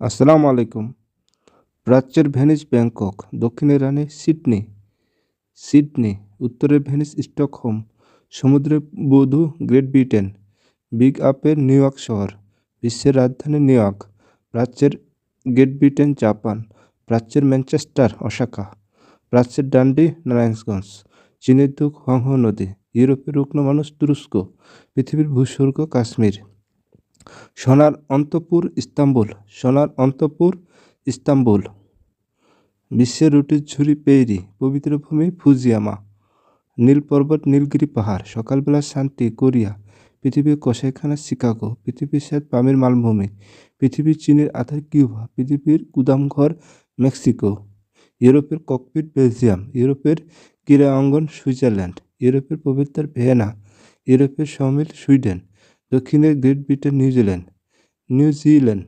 আসসালামু আলাইকুম। প্রাচ্যের ভেনিস ব্যাংকক, দক্ষিণে রানে সিডনি সিডনি, উত্তরে ভেনিস স্টকহোম, সমুদ্রে বধু গ্রেট ব্রিটেন, বিগ আপের নিউ ইয়র্ক শহর, বিশ্বের রাজধানী নিউ ইয়র্ক, প্রাচ্যের গ্রেট ব্রিটেন জাপান, প্রাচ্যের ম্যানচেস্টার ওসাকা, প্রাচ্যের ডান্ডি নারায়ণগঞ্জ, চীনের দুঃখ হংহ নদী, ইউরোপের রুগ্ন মানুষ তুরস্ক, পৃথিবীর ভূস্বর্গ কাশ্মীর। সোনার অন্তপুর ইস্তাম্বুল, সোনার অন্তপুর ইস্তাম্বুল। বিশ্বের রুটির ঝুড়ি পবিত্র ভূমি ফুজিয়ামা। নীল পর্বত, নীলগিরি পাহাড়, সকালবেলা শান্তি, কোরিয়া। পৃথিবীর কসাইখানা শিকাগো। পৃথিবীর স্যাত পামের মালভূমি। পৃথিবীর চীনের আধার কিউবা। পৃথিবীর গুদামঘর, মেক্সিকো। ইউরোপের ককপিট, বেলজিয়াম। ইউরোপের ক্রীড়া অঙ্গন সুইজারল্যান্ড। ইউরোপের পবিত্র ভিয়েনা। ইউরোপের সমিল, সুইডেন। দক্ষিণের Great Britain New Zealand New Zealand.